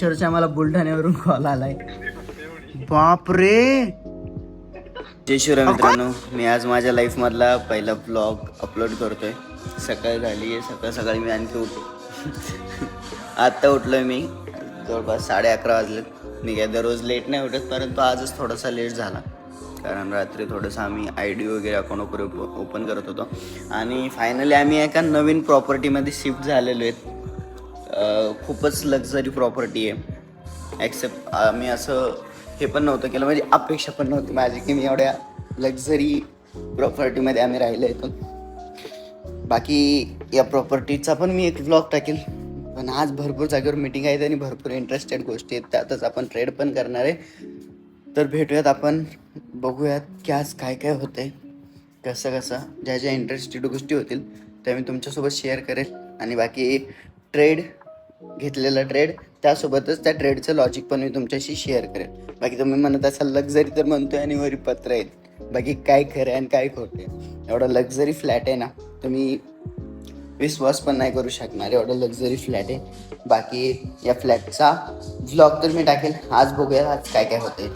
अक्षरशः मला बुलढाण्यावरून कॉल आलाय. बाप रे जय शिवराय मित्रांनो मी आज माझ्या लाईफ मधला पहिला ब्लॉग अपलोड करतोय. सकाळ झाली आहे सकाळ सकाळी मी आणखी उठलो. आत्ता उठलोय मी जवळपास साडे अकरा वाजले मी काय दररोज लेट नाही उठत परंतु आजच थोडासा लेट झाला. कारण रात्री थोडंसं आम्ही आय डी वगैरे अकाउंट ओपन करत होतो. आणि फायनली आम्ही एका नवीन प्रॉपर्टीमध्ये शिफ्ट झालेलो आहेत. खूपच लक्झरी प्रॉपर्टी आहे. ॲक्सेप्ट आम्ही असं हे पण नव्हतं केलं. म्हणजे अपेक्षा पण नव्हती माझी की मी एवढ्या लक्झरी प्रॉपर्टीमध्ये आम्ही राहिलो इथून. बाकी या प्रॉपर्टीचा पण मी एक व्लॉग टाकेल. पण आज भरपूर जागेवर मिटिंग आहेत आणि भरपूर इंटरेस्टेड गोष्टी आहेत. त्यातच आपण ट्रेड पण करणार आहे. तर भेटूयात आपण. बघूयात की आज काय काय होतंय. कसं कसं. ज्या ज्या इंटरेस्टेड गोष्टी होतील त्या मी तुमच्यासोबत शेअर करेल. आणि बाकी ट्रेड घेतलेला ट्रेड त्यासोबतच त्या ट्रेडचं लॉजिक पण मी तुमच्याशी शेअर करेल बाकी तुम्ही म्हणत असाल लक्झरी तर म्हणतोय आणि वरी पत्र आहेत. बाकी काय खरं आहे आणि काय खोटे आहे? एवढा लक्झरी फ्लॅट आहे ना तुम्ही विश्वास पण नाही करू शकणार. एवढं लक्झरी फ्लॅट आहे. बाकी या फ्लॅटचा व्लॉग तर मी टाकेल. आज बघूया आज काय काय होतंय.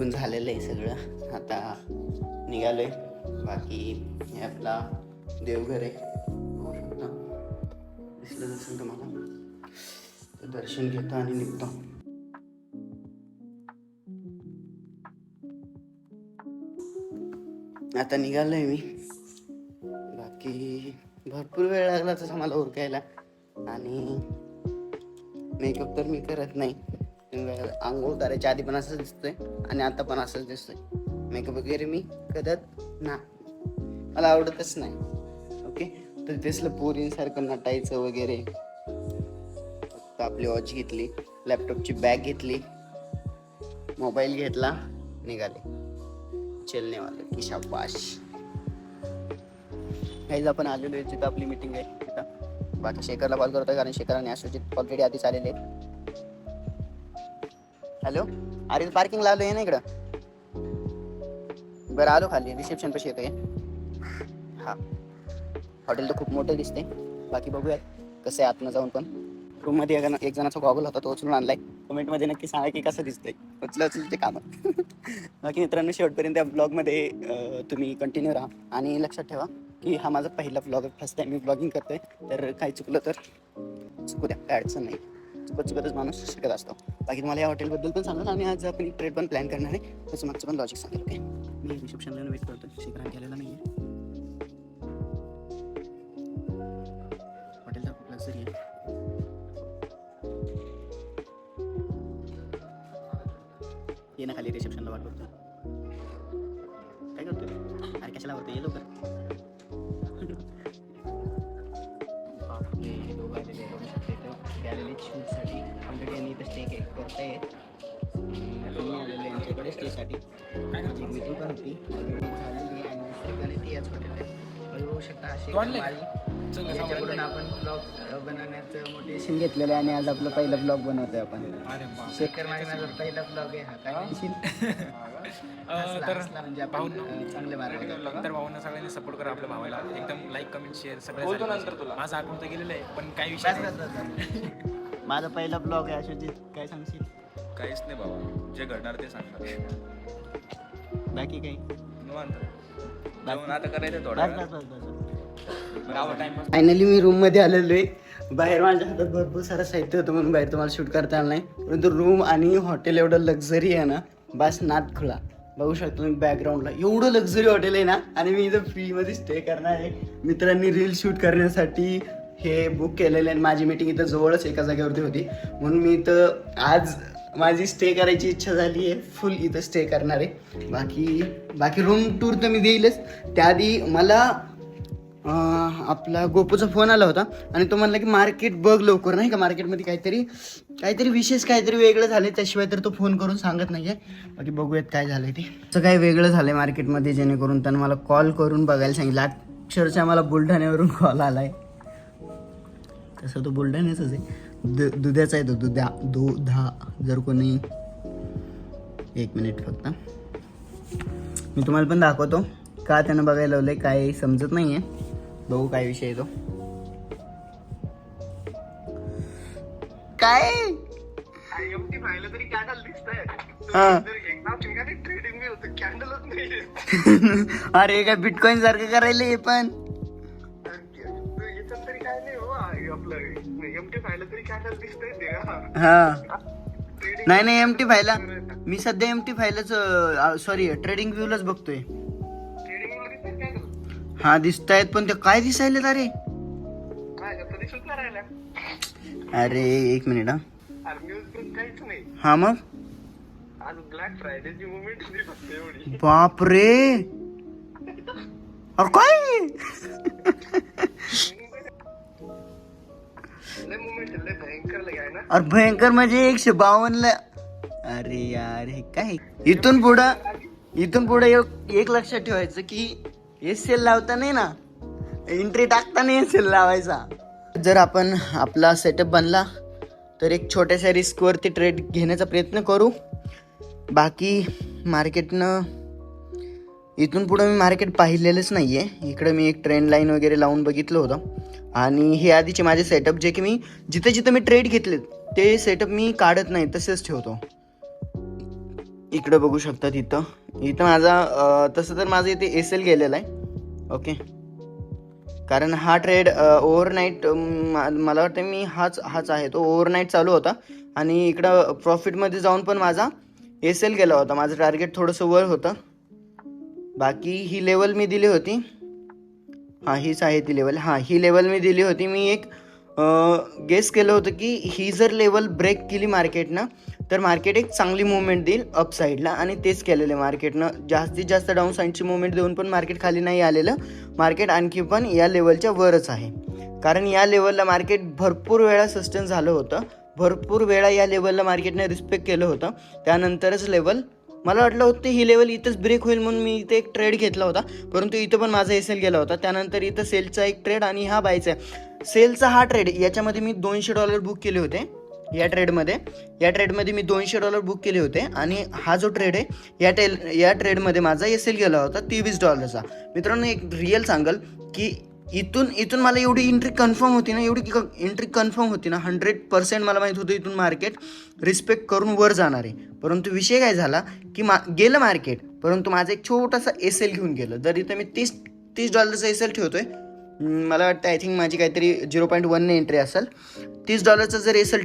गाईज झालेलं आहे सगळं. आता निघालो आहे बाकी हे आपला देवघर आहे. शकता. दिसलं असेल तुम्हाला? दर्शन घेतो आणि निघतो. आता निघालो आहे मी. बाकी भरपूर वेळ लागला तसा मला उरकायला आणि मेकअप तर मी करत नाही. आंघोळ करायच्या आधी पण असंच दिसतोय आणि आता पण असंच दिसतोय. मेकअप वगैरे मी करत ना मला आवडतच नाही. ओके तर दिसलं पोरींसारखं नटायचं वगैरे. फक्त आपली वॉच घेतली लॅपटॉपची बॅग घेतली मोबाईल घेतला निघाले. चलने वाले की शाबाश काहीच आपण आलेलो आहे तिथं आपली मीटिंग आहे. तिथं बाकी शेखरला कॉल करतोय कारण शेखराने असोजित ऑलरेडी आधीच आलेले आहे हॅलो? अरे पार्किंग लावलं आहे ना इकडं. बरं आलो खाली. रिसेप्शन पशी येतोय. हा. हॉटेल तर खूप मोठं दिसते बाकी बघूयात. कसं आहे आतनं जाऊन पण. रूममध्ये एक एक जणाचा गॉगल होता तो उचलून आणलाय. कमेंटमध्ये नक्की सांगा की कसं दिसतंय. उचलं उचल ते कामं. बाकी मित्रांनो शेवटपर्यंत त्या ब्लॉगमध्ये तुम्ही कंटिन्यू राहा. आणि लक्षात ठेवा की हा माझा पहिला ब्लॉग फर्स्ट टाइम मी ब्लॉगिंग करतोय. तर काही चुकलं तर चुकू द्या. काय अडचण नाही. चुकतच माणूस शिकत असतो. बाकी तुम्हाला या हॉटेलबद्दल पण सांगाल आणि आज आपण एक ट्रेड पण प्लॅन करणार आहे. त्याचं मागचं पण लॉजिक सांगेल ओके मी रिसेप्शनला वेट करतो शिकार गेलेला नाही आहे हॉटेल तर खूप लक्झरी आहे. ये ना खाली रिसेप्शनला वाट बघतो काय करतोय? अरे कशाला वाटतं ये लवकर. यांनी इथं स्टे करताय मी आलेलो यांच्याकडे स्टेसाठी माझी एक मित्र पण होती. झालेली आणि ती याच हॉटेल आहे. शकता अशी आपण ब्लॉग बनवण्याचं मोटिवेशन घेतलेलं आहे आणि आज आपलं पहिलं ब्लॉग बनवतोय आपण. शेखर माझा माझा पहिला ब्लॉग आहे हा काय तर म्हणजे आपण अं, चांगले मार्ग काढतो. तर भावांना सगळ्यांनी सपोर्ट करा आपल्या भावाला. एकदम लाईक कमेंट शेअर सगळं माझा अकाउंट तर गेलेलं आहे पण काही विषय. माझा पहिला ब्लॉग आहे अशोजित काय सांगशील? काहीच नाही बाबा. जे घडणार ते सांगणार. बाकी काही? निवांत. जेवण आता करायचं थोडा वेळ. फायनली मी रूममध्ये आलेलो आहे. बाहेर माझ्या हातात भरपूर सारं साहित्य होतं म्हणून बाहेर तुम्हाला शूट करता आलं नाही. परंतु रूम आणि हॉटेल एवढं लक्झरी आहे ना बस नात खुळा बघू शकतो तुम्ही बॅकग्राऊंडला एवढं लक्झरी हॉटेल आहे ना आणि मी इथं फ्रीमध्ये स्टे करणार आहे. मित्रांनी रील शूट करण्यासाठी हे बुक केलेलं आहे माझी मीटिंग इथं जवळच एका जागेवरती होती. म्हणून मी इथं आज माझी स्टे करायची इच्छा झाली आहे. फुल इथं स्टे करणार. आहे बाकी बाकी रूम टूर तर मी देईलच. त्याआधी मला आपला गोपूचा फोन आला होता आणि तो म्हणला की मार्केट बघ लवकर. नाही का मार्केटमध्ये काहीतरी काहीतरी विशेष काहीतरी वेगळं झालं त्याशिवाय तर तो फोन करून सांगत नाही आहे बाकी बघूयात काय झालंय ते. असं काही वेगळं झालंय मार्केटमध्ये जेणेकरून त्यानं मला कॉल करून बघायला सांगितलं. अक्षरशः मला बुलढाण्यावरून कॉल आला आहे तसं तो बुलढाण्याचाच आहे दु दुधाचा आहे तो दुधा दुधा. जर कोणी एक मिनिट फक्त. मी तुम्हाला पण दाखवतो. का त्यानं बघायला लावलंय काय समजत नाही आहे बघू काय विषय आहे तो काय अरे काय बिटकॉइन सारखं करायला हे पण हा. नाही नाही एम टी फायला मी सध्या एम टी फायलाच सॉरी ट्रेडिंग व्ह्यूलाच बघतोय. हा दिसत आहेत पण ते काय दिसायले अरे? अरे एक मिनिट हा. हा मग? ब्लॅक फ्रायडेची मुवमेंट फक्त एवढी. बाप रे अरे काय? अरे भयंकर म्हणजे एकशे बावन्न अरे यार हे काय? इथून पुढं इथून पुढे एक एक लक्षात ठेवायचं की एस एल लावता नाही ना. एंट्री टाकताना एस एल लावायचा. जर आपण आपला सेटअप बनला तर एक छोट्याशा रिस्कवरती ट्रेड घेण्याचा प्रयत्न करू. बाकी मार्केटनं इथून पुढं मी मार्केट पाहिलेलंच नाही आहे इकडं मी एक ट्रेंड लाईन वगैरे लावून बघितलं होतं. आणि हे आधीचे माझे सेटअप जे की मी जिथे जिथे मी ट्रेड घेतलेत ते सेटअप मी काढत नाही तसेच ठेवतो. इकडं बघू शकता तिथं. इथं माझा तसं तर माझं इथे एस एल गेलेला आहे. ओके कारण हा ट्रेड ओव्हरनाईट मला वाटतं मी हाच हाच आहे. तो ओव्हरनाईट चालू होता. आणि इकडं प्रॉफिटमध्ये जाऊन पण माझा एस एल गेला होता. माझं टार्गेट थोडंसं वर होतं. बाकी ही लेवल मी दिली होती. हां हीच आहे ती लेवल हां ही लेवल मी दिली होती. मी एक गेस केलं होतं की ही जर लेवल ब्रेक केली मार्केटनं तर मार्केट एक चांगली मुवमेंट देईल अपसाईडला आणि तेच केलेलं आहे मार्केटनं जास्तीत जास्त डाऊन साईडची मुवमेंट देऊन पण मार्केट खाली नाही आलेलं. मार्केट आणखी पण या लेवलच्या वरच आहे. कारण या लेवलला मार्केट भरपूर वेळा सस्टेन झालं होतं. भरपूर वेळा या लेवलला मार्केटने रिस्पेक्ट केलं होतं. त्यानंतरच लेवल मला वाटलं होतं ही लेवल इथंच ब्रेक होईल म्हणून मी इथे एक ट्रेड घेतला होता. परंतु इथं पण माझा एस एल गेला होता. त्यानंतर इथं सेलचा एक ट्रेड आणि हा बायचा सेलचा हा ट्रेड याच्यामध्ये मी दोनशे डॉलर बुक केले होते या ट्रेडमध्ये या ट्रेडमध्ये मी दोनशे डॉलर बुक केले होते आणि हा जो ट्रेड आहे या टेल या ट्रेडमध्ये माझा एस एल गेला होता तेवीस डॉलरचा मित्रांनो एक रिअल सांगल की इथून इथून मला एवढी एंट्री कन्फर्म होती ना एवढी एंट्री कन्फर्म होती ना हंड्रेड पर्सेंट मला माहीत होतं इथून मार्केट रिस्पेक्ट करून वर जाणार आहे. परंतु विषय काय झाला की मा गेलं मार्केट परंतु माझा एक छोटासा एस एल घेऊन गेलं. जर इथं मी तीस तीस डॉलरचा एस एल ठेवतोय हम्म, मला वाटतं आय थिंक माझी काहीतरी झिरो पॉईंट वनने एंट्री असेल. तीस डॉलरचा जर एसेल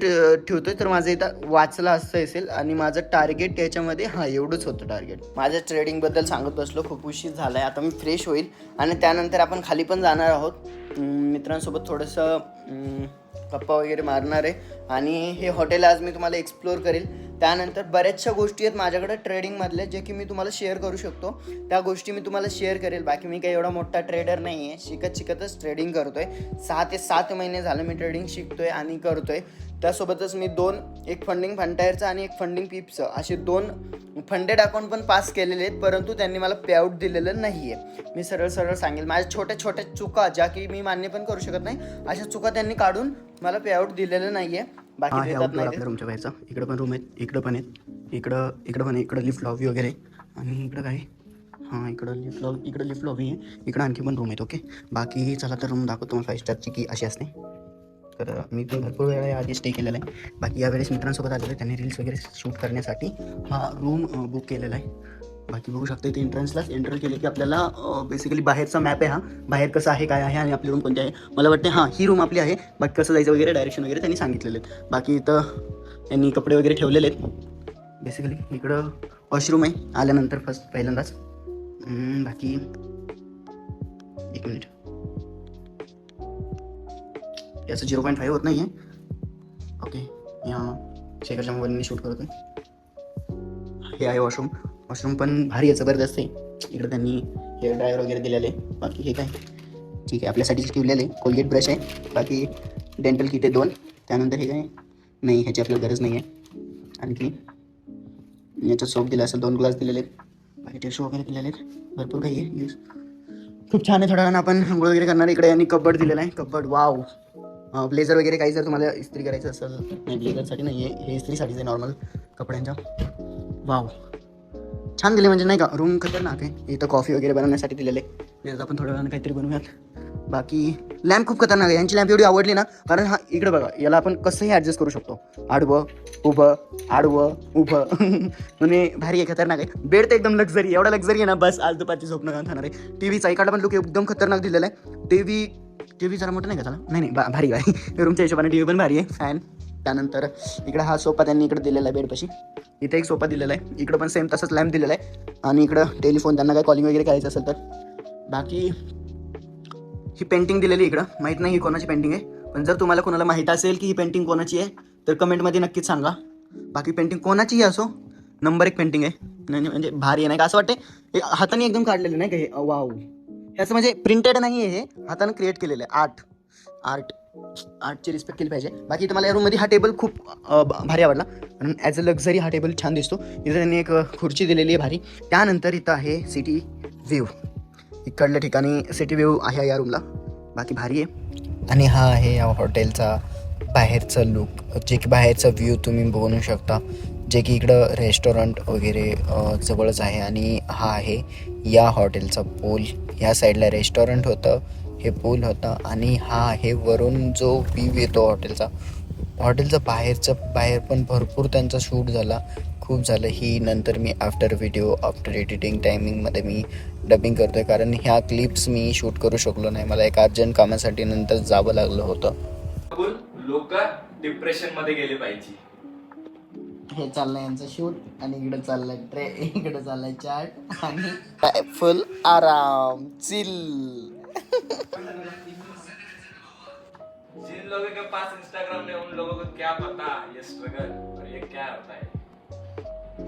ठेवतो आहे तर माझं इथं वाचला असतं असेल आणि माझं टार्गेट याच्यामध्ये हां एवढंच होतं टार्गेट माझ्या ट्रेडिंगबद्दल सांगत बसलो खूप उशीर झाला आहे आता मी फ्रेश होईल आणि त्यानंतर आपण खाली पण जाणार आहोत. मित्रांसोबत थोडंसं गप्पा वगैरे मारणार आहे. आणि हे हॉटेल आज मी तुम्हाला एक्सप्लोअर करेल. त्यानंतर बऱ्याचशा गोष्टी आहेत माझ्याकडे ट्रेडिंगमधल्या जे की मी तुम्हाला शेअर करू शकतो. त्या गोष्टी मी तुम्हाला शेअर करेल. बाकी मी काही एवढा मोठा ट्रेडर नाही आहे शिकत शिकतच ट्रेडिंग करतो आहे सहा ते सात महिने झालं मी ट्रेडिंग शिकतो आहे आणि करतो आहे त्यासोबतच मी दोन एक फंडिंग फंटायरचं आणि एक फंडिंग पिपचं असे दोन फंडेड अकाउंट पण पास केलेले आहेत परंतु त्यांनी मला पेआउट दिलेलं नाही आहे मी सरळ सरळ सांगेल. माझ्या छोट्या छोट्या चुका ज्या की मी मान्य पण करू शकत नाही अशा चुका त्यांनी काढून मला पेआउट दिलेलं नाही आहे बाकी देतात नाही आपल्या रूमच्या बाहेरचा. इकडं पण रूम आहेत इकडं पण आहेत इकडं इकडं पण आहे इकडं लिफ्ट लॉबी वगैरे आणि इकडं काय? हां इकडं लिफ्ट लॉबी इकडं लिफ्ट लॉबी आहे. इकडं आणखी पण रूम आहेत ओके बाकी चला तर रूम दाखवतो तुम्हाला फाईव्ह स्टारची की अशी असते. तर मी पण भरपूर वेळा आधी स्टे केलेला आहे. बाकी यावेळेस मित्रांसोबत आलेलं आहे त्यांनी रील्स वगैरे शूट करण्यासाठी. हा रूम बुक केलेला आहे. बाकी बघू शकता इथे एंट्रन्सलाच एंटर केले की आपल्याला बेसिकली बाहेरचा मॅप आहे हा. बाहेर कसं आहे काय आहे आणि आपली रूम कोणती आहे. मला वाटते हां ही रूम आपली आहे बाकी कसं जायचं वगैरे डायरेक्शन वगैरे त्यांनी सांगितलेले आहेत. बाकी इथं त्यांनी कपडे वगैरे ठेवलेले आहेत. बेसिकली इकडं वॉशरूम आहे. आल्यानंतर फर्स्ट पहिल्यांदाच. बाकी एक मिनिट याचं झिरो पॉईंट फाईव्ह होत नाही आहे ओके या शेखरच्या मोबाईलने शूट करतो हे आहे वॉशरूम वॉशरूम पण भारी आहे जबरदस्त आहे इकडे त्यांनी हेअर ड्रायर वगैरे दिलेले. आहे बाकी हे काय? ठीक आहे आपल्यासाठीच ठेवलेलं. आहे कोलगेट ब्रश आहे. बाकी डेंटल किट आहे दोन. त्यानंतर हे काय? नाही ह्याची आपल्याला गरज नाही आहे आणखी याच्यात सोप दिला असेल दोन ग्लास दिलेले. आहेत बाकी टिशू वगैरे दिलेले आहेत. भरपूर काही आहे. यूज खूप छान आहे थोडा वेळानं आपण आंघोळ वगैरे करणार इकडे यांनी कबड दिलेला आहे. कबड वाव ब्लेझर वगैरे काही जर तुम्हाला इस्त्री करायचं असेल नाही ब्लेझरसाठी नाही आहे हे इस्त्रीसाठीच आहे नॉर्मल कपड्यांच्या. वाव छान दिले म्हणजे नाही का? रूम खतरनाक आहे इथं कॉफी वगैरे बनवण्यासाठी दिलेले. आहे आपण थोड्या वेळानं काहीतरी बनवूयात. बाकी लॅम्प खूप खतरनाक आहे. यांची लॅम्प एवढी आवडली ना कारण हा इकडे बघा याला आपण कसंही ॲडजस्ट करू शकतो. आडवं उभं आडवं उभं. म्हणजे भारी आहे खतरनाक आहे. बेड तर एकदम लक्झरी एवढा लक्झरी आहे ना बस आज दुपारची झोपणं घालून खाणार आहे. टी व्हीचा इकडला पण लुक एकदम खतरनाक दिलेला आहे. टी व्ही टी व्ही जरा मोठं नाही का त्याला? नाही नाही बा भारी आहे. रूमच्या हिशोबाने टी व्ही पण भारी आहे. फॅन त्यानंतर इकडे हा सोफा त्यांनी इकडे दिलेला आहे बेडपाशी. इथे एक सोफा दिलेला आहे. इकडं पण सेम तसंच लॅम्प दिलेला आहे. आणि इकडं टेलिफोन त्यांना काय कॉलिंग वगैरे करायचं असेल तर. बाकी ही पेंटिंग दिलेली इकडं. माहीत नाही ही कोणाची पेंटिंग आहे. पण जर तुम्हाला कोणाला माहीत असेल की ही पेंटिंग कोणाची आहे तर कमेंटमध्ये नक्कीच सांगा. बाकी पेंटिंग कोणाचीही असो नंबर एक पेंटिंग आहे. म्हणजे म्हणजे भारी आहे नाही का? असं वाटते हे हाताने एकदम काढलेलं नाही का? हे वाव ह्याचं म्हणजे प्रिंटेड नाही आहे हे. हाताने क्रिएट केलेलं आहे. आर्ट आर्ट आर्टची रिस्पेक्ट केली पाहिजे. बाकी इथं मला या रूममध्ये हा टेबल खूप भारी आवडला. आणि ॲज अ लक्झरी हा टेबल छान दिसतो. इथं त्यांनी एक खुर्ची दिलेली आहे भारी. त्यानंतर इथं आहे सिटी व्ह्यू इकडल्या ठिकाणी सिटी व्ह्यू आहे या रूमला बाकी भारी आहे. आणि हा आहे या हॉटेलचा बाहेरचा लुक जे की बाहेरचा व्ह्यू तुम्ही बनवू शकता. जे की इकडं रेस्टॉरंट वगैरे जवळच आहे. आणि हा आहे या हॉटेलचा पूल या साईडला रेस्टॉरंट होतं. हे पूल होतं आणि हा आहे वरून जो व्ह्यू येतो हॉटेलचा हॉटेलचा बाहेरचं बाहेर पण भरपूर त्यांचा शूट झाला खूप झालं. ही नंतर मी आफ्टर व्हिडिओ आफ्टर एडिटिंग टायमिंगमध्ये मी डबिंग करतो आहे कारण ह्या क्लिप्स मी शूट करू शकलो नाही. मला एक अर्जंट कामासाठी नंतर जावं लागलं होतं. लोक डिप्रेशनमध्ये गेले पाहिजे. हे चाललंय यांचं शूट आणि इकडे चाललंय ट्रे इकडे चाललंय चाट आणि फुल आराम चिल जिन लोगों के पास इंस्टाग्राम है उन लोगों को क्या पता ये स्ट्रगल और ये क्या होता है?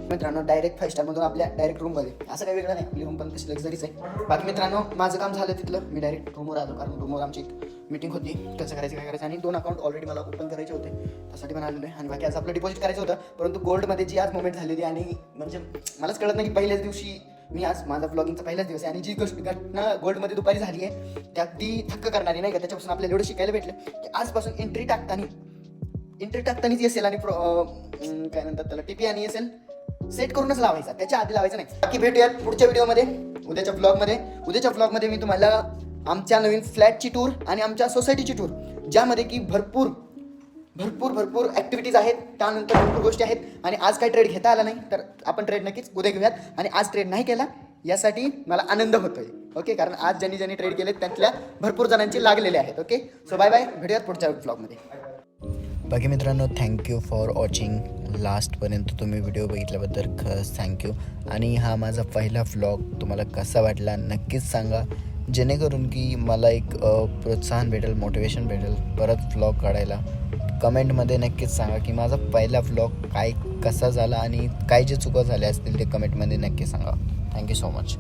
मित्रांनो डायरेक्ट फाईव्ह स्टारमधून आपल्या डायरेक्ट रूममध्ये असं काही वेगळं नाही. आपली रूम पण तशी लक्झरीच आहे. बाकी मित्रांनो माझं काम झालं तिथलं. मी डायरेक्ट रूमवर आलो कारण रूमवर आमची मीटिंग होती. कसं करायचं काय करायचं आणि दोन अकाउंट ऑलरेडी मला ओपन करायचे होते. त्यासाठी पण आलेलो आहे. आणि बाकी आज आपलं डिपॉझिट करायचं होतं. परंतु गोल्डमध्ये जी आज मुवमेंट झालेली आणि म्हणजे मलाच कळत नाही की पहिल्याच दिवशी मी आज माझा ब्लॉगिंगचा पहिलाच दिवस आहे आणि जी गोष्ट घटना गोल्डमध्ये दुपारी झाली आहे त्या अगदी थक्क करणारी नाही का? त्याच्यापासून आपल्याला एवढं शिकायला भेटलं की आजपासून एंट्री टाकताना एंट्री टाकतानाच असेल आणि प्रो काय म्हणतात त्याला? टीपी आणि येसेल सेट करूनच लावायचा. त्याच्या आधी लावायचं नाही. बाकी भेटूयात पुढच्या व्हिडिओमध्ये उद्याच्या ब्लॉगमध्ये उद्याच्या ब्लॉगमध्ये मी तुम्हाला आमच्या नवीन फ्लॅटची टूर आणि आमच्या सोसायटीची टूर ज्यामध्ये की भरपूर भरपूर भरपूर ॲक्टिव्हिटीज आहेत. त्यानंतर भरपूर गोष्टी आहेत. आणि आज काही ट्रेड घेता आला नाही तर आपण ट्रेड नक्कीच उद्या घेऊयात. आणि आज ट्रेड नाही केला यासाठी मला आनंद होतोय. ओके कारण आज ज्यांनी ज्यांनी ट्रेड केले त्यातल्या भरपूर जणांचे लागलेले आहेत. ओके सो बाय बाय भेटूयात पुढच्या ब्लॉगमध्ये बाकी मित्रांनो थँक्यू फॉर वॉचिंग लास्टपर्यंत तुम्ही व्हिडिओ बघितल्याबद्दल खरंच थँक्यू आणि हा माझा पहिला व्लॉग तुम्हाला कसा वाटला नक्कीच सांगा. जेणेकरून की मला एक प्रोत्साहन भेटेल मोटिवेशन भेटेल परत व्लॉग काढायला. कमेंटमध्ये नक्कीच सांगा की माझा पहिला व्लॉग काय कसा झाला आणि काय जे चुका झाल्या असतील ते कमेंटमध्ये नक्की सांगा. Thank you so much